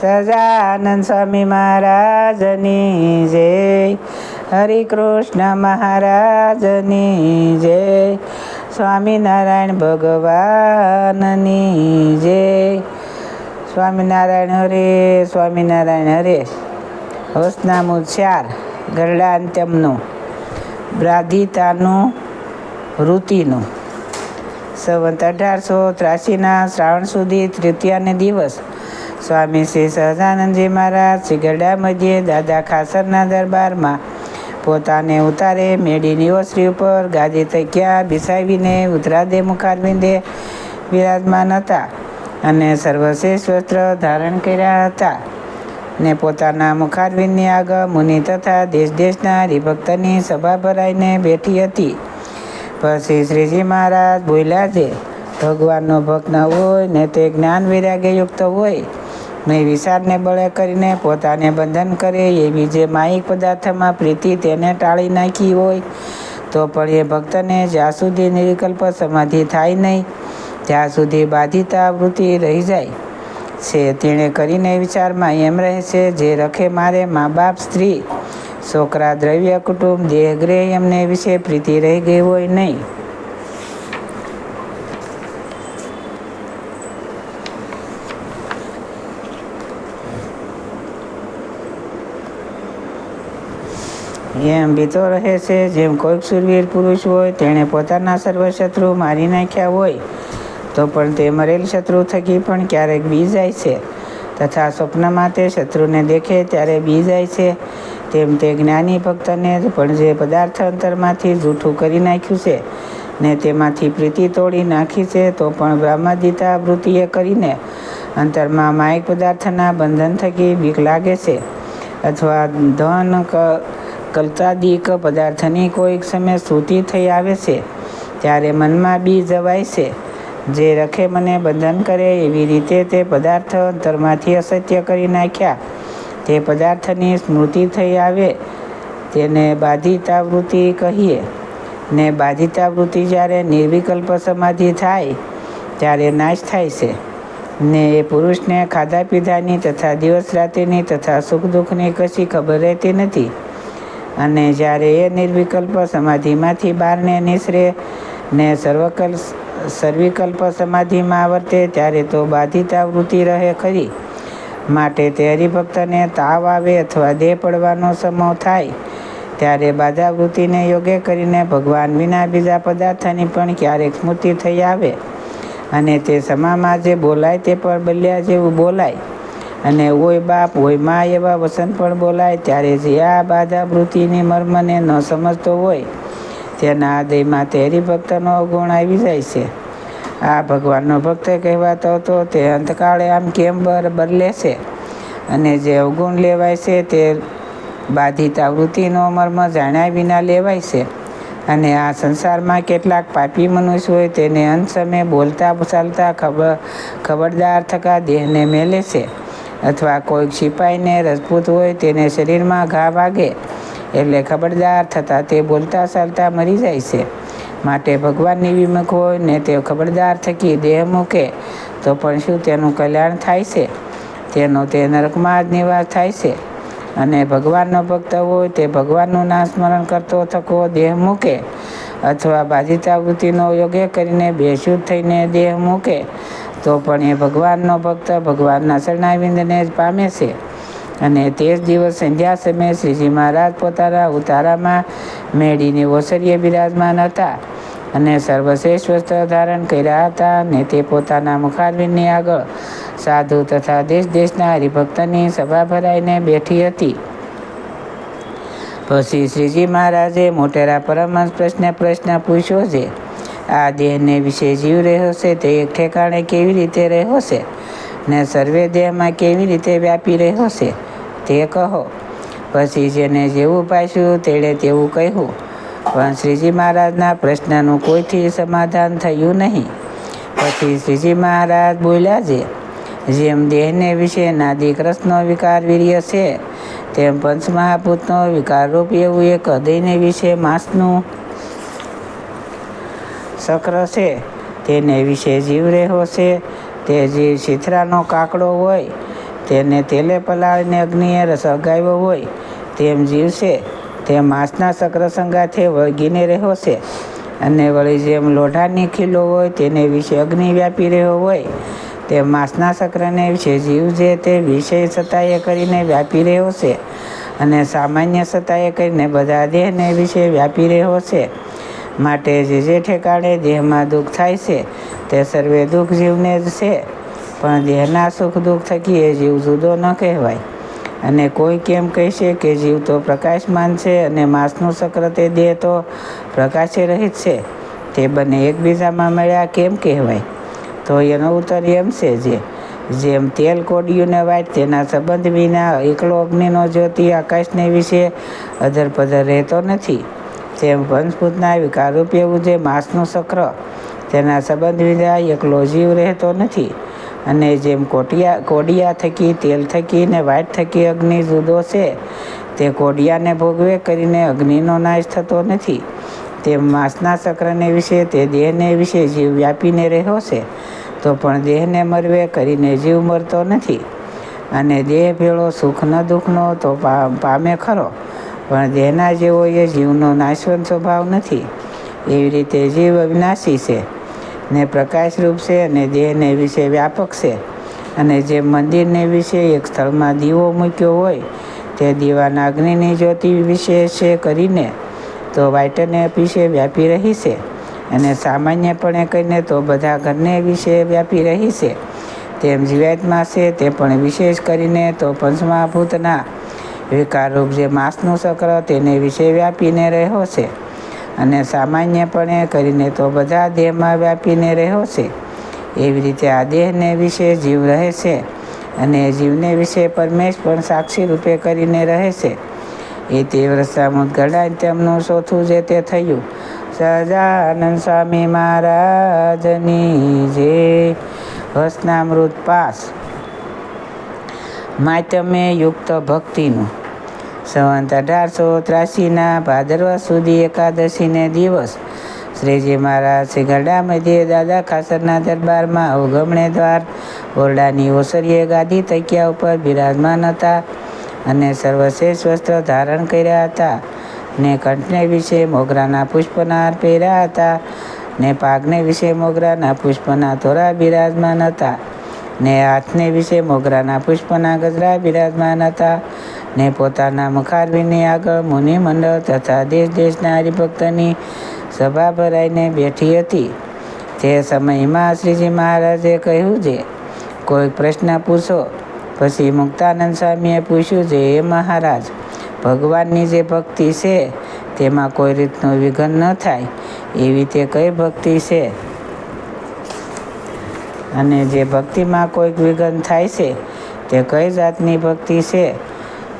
સજાનંદ સ્વામી મહારાજની જય હરિકૃષ્ણ મહારાજની જય સ્વામિનારાયણ ભગવાનની જય સ્વામિનારાયણ હરે સ્વામિનારાયણ હરે હવસનામું ચાર ગરડા બ્રાધિતાનું ઋતિનું સંવંત અઢારસો ત્રાસીના શ્રાવણ સુધી તૃતીયાને દિવસ સ્વામી શ્રી સહજાનંદજી મહારાજ, શ્રી ગરડા મધ્યે દાદા ખાસરના દરબારમાં પોતાને ઉતારે મેડીની ઓસરી ઉપર ગાદી તક્યા બિસાવીને ઉતરાદે મુખારવિંદે વિરાજમાન હતા અને સર્વશ્રેષ્ઠ વસ્ત્ર ધારણ કર્યા હતા ને પોતાના મુખારવિંદની આગળ મુનિ તથા દેશ દેશના હરિભક્તની સભા ભરાઈને બેઠી હતી. પછી શ્રીજી મહારાજ બોલ્યા છે, ભગવાનનો ભક્ત ન હોય ને તે જ્ઞાન વૈરાગ્યયુક્ત હોય. ને વિચારને બળે કરીને પોતાને બંધન કરે એવી જે માયિક પદાર્થમાં પ્રીતિ તેને ટાળી નાખી હોય, તો પણ એ ભક્તને જ્યાં સુધી નિર્વિકલ્પ સમાધિ થાય નહીં, ત્યાં સુધી બાધિતા વૃત્તિ રહી જાય. છે, તેણે કરીને વિચારમાં એમ રહે છે જે રખે મારે મા બાપ સ્ત્રી, છોકરા, દ્રવ્ય, કુટુંબ, દેહ, ગ્રહ, એમને વિશે પ્રીતિ રહી ગઈ હોય નહીં. એમ બીતો રહે છે, જેમ કોઈક સુરવીર પુરુષ હોય, તેણે પોતાના સર્વ શત્રુ મારી નાખ્યા હોય, તો પણ તે મરેલ શત્રુ થકી પણ ક્યારેક બી જાય છે. તથા સ્વપ્નમાં તે શત્રુને દેખે ત્યારે બી જાય છે. તેમ તે જ્ઞાની ભક્તને પણ જે પદાર્થ અંતરમાંથી જૂઠું કરી નાખ્યું છે, ને તેમાંથી પ્રીતિ તોડી નાખી છે, તો પણ બ્રહ્મદિતા વૃત્તિએ કરીને અંતરમાં માયક પદાર્થના બંધન થકી બીક લાગે છે. અથવા ધન કલ્તાદિક પદાર્થની કોઈક સમય સ્તુતિ થઈ આવે છે, ત્યારે મનમાં બી જવાય છે. જે રખે મને બંધન કરે એવી રીતે તે પદાર્થ અંતરમાંથી અસત્ય કરી નાખ્યા. તે પદાર્થની સ્મૃતિ થઈ આવે, તેને બાધિતા વૃત્તિ કહીએ. ને બાધિતાવૃત્તિ જ્યારે નિર્વિકલ્પ સમાધિ થાય, ત્યારે નાશ થાય છે. ને એ પુરુષને ખાધા પીધાની તથા દિવસ રાત્રિની તથા સુખ દુઃખની કશી ખબર રહેતી નથી. અને જ્યારે એ નિર્વિકલ્પ સમાધિમાંથી બહારને નિસરે ને સર્વકલ્પ સર્વિકલ્પ સમાધિમાં આવર્તે, ત્યારે તો બાધિતા વૃત્તિ રહે ખરી. માટે તે હરિભક્તને તાવ આવે અથવા દેહ પડવાનો સમો થાય, ત્યારે બાધા વૃત્તિને યોગ્ય કરીને ભગવાન વિના બીજા પદાર્થની પણ ક્યારેક સ્મૃતિ થઈ આવે. અને તે સમામાં જે બોલાય તે પણ બલ્યા જેવું બોલાય. અને ઓય બાપ, ઓય મા એવા વસન પણ બોલાય, ત્યારે જે આ બાધા વૃત્તિની મર્મને ન સમજતો હોય, તેના હૃદયમાં તે હરિભક્તનો અવગુણ આવી જાય છે. આ ભગવાનનો ભક્ત કહેવાતો હતો, તે અંતકાળે આમ કેમ બર બદલે છે? અને જે અવગુણ લેવાય છે, તે બાધિતા વૃત્તિનો મર્મ જાણ્યા વિના લેવાય છે. અને આ સંસારમાં કેટલાક પાપી મનુષ્ય હોય, તેને અંત સમયે બોલતા ચાલતા ખબર, ખબરદાર થકા દેહને મેલે છે. અથવા કોઈક સિપાહીને રજપૂત હોય તેને શરીરમાં ઘા વાગે એટલે ખબરદાર થતાં તે બોલતા ચાલતા મરી જાય છે. માટે ભગવાનની વિમુખ હોય ને તે ખબરદાર થકી દેહ મૂકે, તો પણ શું તેનું કલ્યાણ થાય છે? તેનો તે નરકમાં જ નિવાસ થાય છે. અને ભગવાનનો ભક્ત હોય તે ભગવાનનું ના સ્મરણ કરતો થકો દેહ મૂકે, અથવા બાધિતાવૃત્તિનો યોગ્ય કરીને બેશુદ્ધ થઈને દેહ મૂકે તો પણ એ ભગવાનનો ભક્ત ભગવાનના શરણાવિંદને જ પામે છે. અને તે જ દિવસ સંધ્યા સમયે શ્રીજી મહારાજ પોતાના ઉતારામાં મેળીની ઓસરીએ બિરાજમાન હતા અને સર્વશ્રેષ્ઠ વસ્ત્ર ધારણ કર્યા હતા અને તે પોતાના મુખારવિંદની આગળ સાધુ તથા દેશ દેશના હરિભક્તની સભા ભરાઈને બેઠી હતી. પછી શ્રીજી મહારાજે મોટેરા પરમહંસ પ્રશ્ન પ્રશ્ન પૂછ્યો છે આ દેહને વિશે જીવ રહ્યો છે તે એક ઠેકાણે કેવી રીતે રહ્યો છે ને સર્વે દેહમાં કેવી રીતે વ્યાપી રહ્યો છે તે કહો. પછી જેને જેવું પાછું તેણે તેવું કહ્યું. પણ શ્રીજી મહારાજના પ્રશ્નનું કોઈથી સમાધાન થયું નહીં. પછી શ્રીજી મહારાજ બોલ્યા છે, જેમ દેહને વિશે નાદી કૃષ્ણનો વિકાર વીર્ય છે, તેમ પંચમહાભૂતનો વિકારરૂપ એવું એક હૃદયને વિશે માંસનું સક્ર છે, તેને વિશે જીવ રહ્યો છે, તે જીવ શિથરાનો કાકડો હોય, તેને તેલે પલાળીને અગ્નિએ સળગાવ્યો હોય, તેમ જીવ છે તે માંસના શક્ર સંગાથે વળગીને રહ્યો છે. અને વળી જેમ લોઢાની ખીલો હોય, તેને વિશે અગ્નિ વ્યાપી રહ્યો હોય તે માંસના શક્રને વિશે જીવ જે તે વિષય સતાએ કરીને વ્યાપી રહ્યો છે. અને સામાન્ય સતાએ કરીને બધા દેહને વિશે વ્યાપી રહ્યો છે. માટે જે જે ઠેકાણે દેહમાં દુઃખ થાય છે, તે સર્વે દુઃખ જીવને જ છે. પણ દેહના સુખ દુઃખ થકી એ જીવ જુદો ન કહેવાય. અને કોઈ કેમ કહેશે કે જીવ તો પ્રકાશમાન છે અને માંસનું ચક્ર તે દેહ તો પ્રકાશે રહિત છે, તે બંને એકબીજામાં મળ્યા કેમ કહેવાય? તો એનો ઉત્તર એમ છે જે, જેમ તેલ કોડિયુંને વાટ, તેના સંબંધ વિના એકલો અગ્નિનો જ્યોતિ આકાશને વિશે અધર પધર રહેતો નથી. તેમ વંશભૂતના વિકારરૂપ એવું જે માંસનું સક્ર તેના સંબંધ વિના એકલો જીવ રહેતો નથી. અને જેમ કોટિયા, કોડિયા થકી તેલ થકી ને વાટ થકી અગ્નિ જુદો છે, તે કોડિયાને ભોગવે કરીને અગ્નિનો નાશ થતો નથી. તેમ માંસના ચક્રને વિશે, તે દેહને વિશે જીવ વ્યાપીને રહ્યો છે, તો પણ દેહને મરવે કરીને જીવ મરતો નથી. અને દેહ ભેળો સુખ ન દુઃખનો તો પામે ખરો. પણ દેહના જેવો એ જીવનો નાશવંત સ્વભાવ નથી, એવી રીતે જીવ અવિનાશી છે ને પ્રકાશરૂપ છે અને દેહને વિશે વ્યાપક છે. અને જે મંદિરને વિશે એક સ્થળમાં દીવો મૂક્યો હોય, તે દીવાના અગ્નિની જ્યોતિ વિશે છે કરીને, તો વાઇટને વિશે વ્યાપી રહી છે. અને સામાન્યપણે કહીને તો બધા ઘરને વિશે વ્યાપી રહી છે. તેમ જીવાતમાં છે તે પણ વિશેષ કરીને તો પંચમહાભૂતના વિકારરૂપ જે માંસનું ચક્ર તેને વિશે વ્યાપીને રહ્યો છે. અને સામાન્યપણે કરીને તો બધા દેહમાં વ્યાપીને રહ્યો છે. એવી રીતે આ દેહને વિશે જીવ રહે છે અને જીવને વિશે પરમેશ પણ સાક્ષી રૂપે કરીને રહે છે. એ તે વરસામુદ ગણાય તેમનું ચોથું જે તે થયું. સહજાનંદ સ્વામી મહારાજની જે વસનામૃત પાસ. માતમે યુક્ત ભક્તિનું સંવંત અઢારસો ત્રાસીના ભાદરવા સુધી એકાદશીને દિવસ. શ્રીજી મહારાજ શ્રી ગરડા મધ્યે દાદા ખાસરના દરબારમાં અવગમણે દ્વાર, ઓરડાની ઓસરીએ ગાદી તકિયા ઉપર બિરાજમાન હતા અને સર્વશ્રેષ્ઠ વસ્ત્ર ધારણ કર્યા હતા ને કંઠને વિશે મોગરાના પુષ્પના હાર પહેર્યા હતા ને પાગને વિશે મોગરાના પુષ્પના તોરા બિરાજમાન હતા ને હાથને વિશે મોગરાના પુષ્પના ગજરા બિરાજમાન હતા ને પોતાના મુખારવીની આગળ મુનિ મંડળ તથા દેશ દેશના હરિભક્તની સભા ભરાઈને બેઠી હતી. તે સમયમાં શ્રીજી મહારાજે કહ્યું છે કોઈ પ્રશ્ન પૂછો, પછી મુક્તાનંદ સ્વામીએ પૂછ્યું છે એ મહારાજ, ભગવાનની જે ભક્તિ છે, તેમાં કોઈ રીતનું વિઘન ન થાય, એવી તે કઈ ભક્તિ છે? અને જે ભક્તિમાં કોઈક વિઘન થાય છે, તે કઈ જાતની ભક્તિ છે?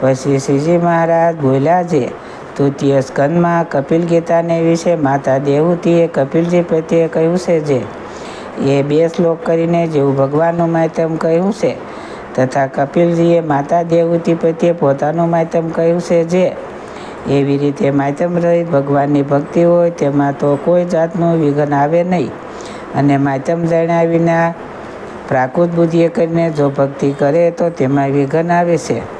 પછી શ્રીજી મહારાજ બોલ્યા છે, તૃતીય સ્કંદમાં કપિલ ગીતાને વિશે માતા દેવહૂતિએ કપિલજી પ્રત્યે કહ્યું છે જે, એ બે શ્લોક કરીને જેવું ભગવાનનું માધ્યમ કહ્યું છે, તથા કપિલજીએ માતા દેવહૂતિ પ્રત્યે પોતાનું માધ્યમ કહ્યું છે જે, એવી રીતે માધ્યમ રહિત ભગવાનની ભક્તિ હોય તેમાં તો કોઈ જાતનું વિઘન આવે નહીં. અને માધ્યમ જાણ્યા વિના પ્રાકૃત બુદ્ધિએ કરીને જો ભક્તિ કરે તો તેમાં વિઘન આવે છે.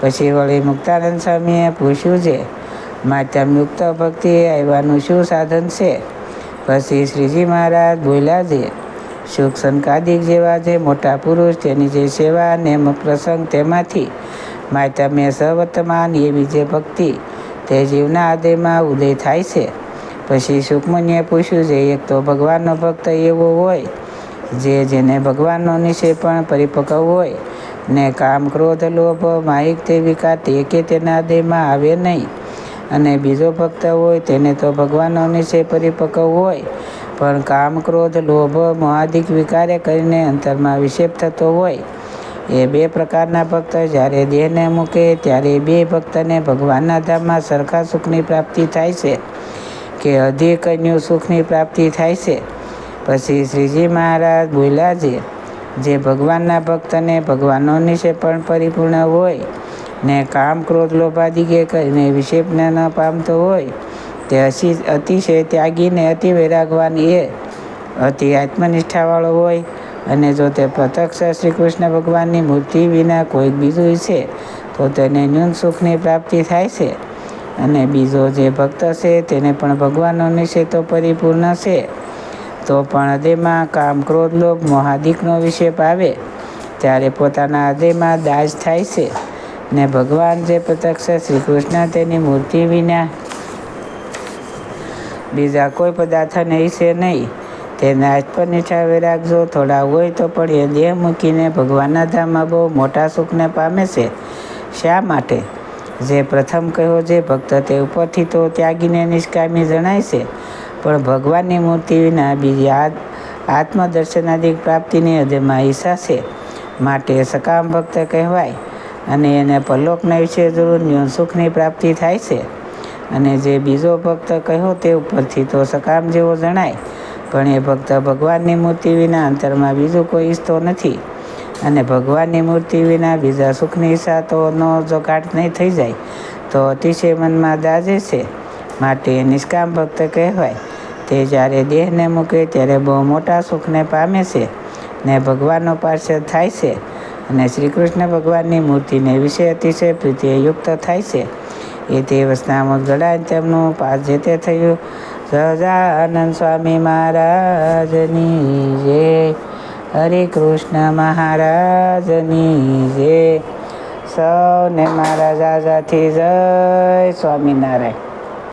પછી વળી મુક્તાનંદ સ્વામીએ પૂછ્યું છે માધ્યમયુક્ત ભક્તિ આવવાનું શું સાધન છે? પછી શ્રીજી મહારાજ બોલ્યા છે, સુખ સંકાદિક જેવા જે મોટા પુરુષ તેની જે સેવા અને પ્રસંગ તેમાંથી માધ્યમે સવર્તમાન એવી જે ભક્તિ તે જીવના હૃદયમાં ઉદય થાય છે. પછી સુખમનીએ પૂછ્યું છે, એક તો ભગવાનનો ભક્ત એવો હોય, જે જેને ભગવાનનો નિશ્ચય પણ પરિપક્વ હોય ને કામ ક્રોધ, લોભ, માહિક તે વિકાર તે કે તેના દેહમાં આવે નહીં. અને બીજો ભક્ત હોય તેને તો ભગવાનનો નિશ્ચય પરિપક્વ હોય. પણ કામ ક્રોધ, લોભ મોહાદિક વિકારે કરીને અંતરમાં વિક્ષેપ થતો હોય. એ બે પ્રકારના ભક્ત જ્યારે દેહને મૂકે ત્યારે બે ભક્તને ભગવાનના ધામમાં સરખા સુખની પ્રાપ્તિ થાય છે કે અધિક અન્ય સુખની પ્રાપ્તિ થાય છે. પછી શ્રીજી મહારાજ બોલ્યા છે જે ભગવાનના ભક્તને ભગવાનનો નિશે પણ પરિપૂર્ણ હોય, ને કામ ક્રોધ લોભાદિકે કરીને વિક્ષેપને ન પામતો હોય, તે અશી અતિશય ત્યાગીને અતિ વૈરાગવાન એ અતિ આત્મનિષ્ઠાવાળો હોય, અને જો તે પ્રત્યક્ષ શ્રી કૃષ્ણ ભગવાનની મૂર્તિ વિના કોઈક બીજું છે, તો તેને ન્યૂન સુખની પ્રાપ્તિ થાય છે. અને બીજો જે ભક્ત છે, તેને પણ ભગવાનનો નિશ્ચય તો પરિપૂર્ણ છે. તો પણ હૃદયમાં કામ ક્રોધ લોભ, મોહાદિકનો વિષેપ આવે, ત્યારે પોતાના હૃદયમાં દાજ થાય છે. ને ભગવાન જે પ્રત્યક્ષ શ્રી કૃષ્ણ તેની મૂર્તિ વિના બીજા કોઈ પદાર્થને છે નહીં. તે નાશ પર નિઠાવી રાખજો થોડા હોય તો પણ એ દેહ મૂકીને ભગવાનના ધામમાં બહુ મોટા સુખને પામે છે. શા માટે? જે પ્રથમ કહ્યો, જે ભક્ત તે ઉપરથી તો ત્યાગીને નિષ્કામી જણાય છે. પણ ભગવાનની મૂર્તિ વિના બીજી આત આત્મદર્શનાદિક પ્રાપ્તિની હૃદયમાં ઈચ્છા છે. માટે સકામ ભક્ત કહેવાય અને એને પલોકના વિશે જરૂર ન્યૂન સુખની પ્રાપ્તિ થાય છે. અને જે બીજો ભક્ત કહ્યો તે ઉપરથી તો સકામ જેવો જણાય. પણ એ ભક્ત ભગવાનની મૂર્તિ વિના અંતરમાં બીજું કોઈ ઈચ્છતો નથી. અને ભગવાનની મૂર્તિ વિના બીજા સુખની ઈચ્છા તો નો, જો ઘાટ નહીં થઈ જાય, તો અતિશય મનમાં દાજે છે. માટે નિષ્કામ ભક્ત કહેવાય. તે જ્યારે દેહને મૂકે ત્યારે બહુ મોટા સુખને પામે છે ને ભગવાનનો પાર્ષદ થાય છે અને શ્રી કૃષ્ણ ભગવાનની મૂર્તિને વિશે અતિશય પ્રીતિએ યુક્ત થાય છે. એ તે વસનામત ગળાય તેમનું પાસ જે તે થયું. સહજાનંદ સ્વામી મહારાજની જય હરે કૃષ્ણ મહારાજની જય સૌને મહારાજાથી જય સ્વામિનારાયણ.